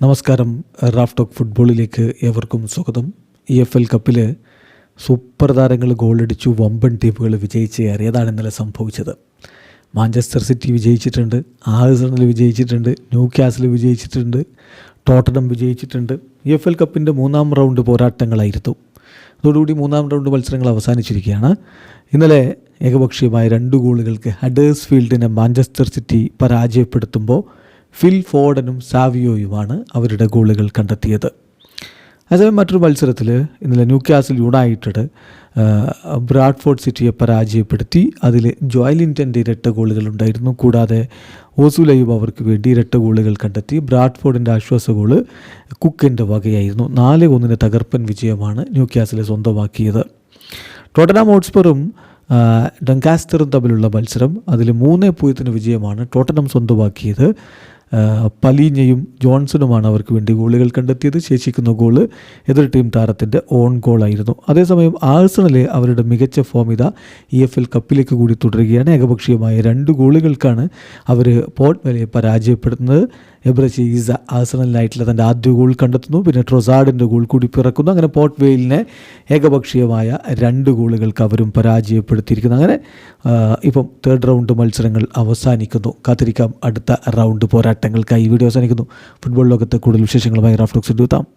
നമസ്കാരം. Raf talk ഫുട്ബോളിലേക്ക് ഏവർക്കും സ്വാഗതം. ഇ എഫ് എൽ കപ്പിൽ സൂപ്പർ താരങ്ങൾ ഗോളടിച്ചു വമ്പൻ ടീമുകൾ വിജയിച്ച് ഏറിയതാണ് ഇന്നലെ സംഭവിച്ചത്. മാഞ്ചസ്റ്റർ സിറ്റി വിജയിച്ചിട്ടുണ്ട് ആഴ്സണൽ വിജയിച്ചിട്ടുണ്ട് ന്യൂ ക്യാസിൽ വിജയിച്ചിട്ടുണ്ട് ടോട്ടനം വിജയിച്ചിട്ടുണ്ട്. ഇ എഫ് എൽ കപ്പിന്റെ മൂന്നാം റൗണ്ട് പോരാട്ടങ്ങളായിരുന്നു. അതോടുകൂടി മൂന്നാം റൗണ്ട് മത്സരങ്ങൾ അവസാനിച്ചിരിക്കുകയാണ്. ഇന്നലെ ഏകപക്ഷീയമായ രണ്ട് ഗോളുകൾക്ക് ഹഡേഴ്സ് ഫീൽഡിനെ മാഞ്ചസ്റ്റർ സിറ്റി പരാജയപ്പെടുത്തുമ്പോൾ ഫിൽ ഫോർഡനും സാവിയോയുമാണ് അവരുടെ ഗോളുകൾ കണ്ടെത്തിയത്. അതേസമയം മറ്റൊരു മത്സരത്തിൽ ഇന്നലെ ന്യൂ യുണൈറ്റഡ് ബ്രാഡ്ഫോർഡ് സിറ്റിയെ പരാജയപ്പെടുത്തി. അതിൽ ജോയലിന്റന്റെ ഇരട്ട ഗോളുകൾ ഉണ്ടായിരുന്നു. കൂടാതെ ഓസുലയും അവർക്ക് വേണ്ടി ഇരട്ട ഗോളുകൾ കണ്ടെത്തി. ബ്രാഡ്ഫോർഡിന്റെ ആശ്വാസ ഗോൾ കുക്കിന്റെ വകയായിരുന്നു. നാല് ഒന്നിന് തകർപ്പൻ വിജയമാണ് ന്യൂ കാസിലെ സ്വന്തമാക്കിയത്. ടോട്ടനാം ഹോട്ട്സ്പറും ഡങ്കാസ്റ്ററും തമ്മിലുള്ള മത്സരം അതിൽ മൂന്ന് പൂജ്യത്തിന് വിജയമാണ് ടോട്ടനം സ്വന്തമാക്കിയത്. പലീഞ്ഞയും ജോൺസണുമാണ് അവർക്ക് വേണ്ടി ഗോളുകൾ കണ്ടെത്തിയത്. ശേഷിക്കുന്ന ഗോൾ എതിർ ടീം താരത്തിന്റെ ഓൺ ഗോളായിരുന്നു. അതേസമയം ആഴ്സണലെ അവരുടെ മികച്ച ഫോം ഇതാ ഇ എഫ് എൽ കപ്പിലേക്ക് കൂടി തുടരുകയാണ്. ഏകപക്ഷീയമായ രണ്ട് ഗോളുകൾക്കാണ് അവർ പോർട്ട് വലയെ പരാജയപ്പെടുന്നത് എബ്രസി ഈസ ആഴ്സണലിനായിട്ടുള്ള തന്റെ ആദ്യ ഗോൾ കണ്ടെത്തുന്നു. പിന്നെ ട്രൊസാഡിന്റെ ഗോൾ കൂടി പിറക്കുന്നു. അങ്ങനെ പോർട്ട് വെയിലിനെ ഏകപക്ഷീയമായ രണ്ട് ഗോളുകൾക്ക് അവരും പരാജയപ്പെടുത്തിയിരിക്കുന്നു. അങ്ങനെ ഇപ്പം തേർഡ് റൗണ്ട് മത്സരങ്ങൾ അവസാനിക്കുന്നു. കാത്തിരിക്കാം. അടുത്ത റൗണ്ട് പോരാട്ടങ്ങൾക്കായി ഈ വീഡിയോ അവസാനിക്കുന്നു. ഫുട്ബോൾ ലോകത്തെ കൂടുതൽ വിശേഷങ്ങളുമായി റാഫ്റ്റോക്സ് എടുത്താം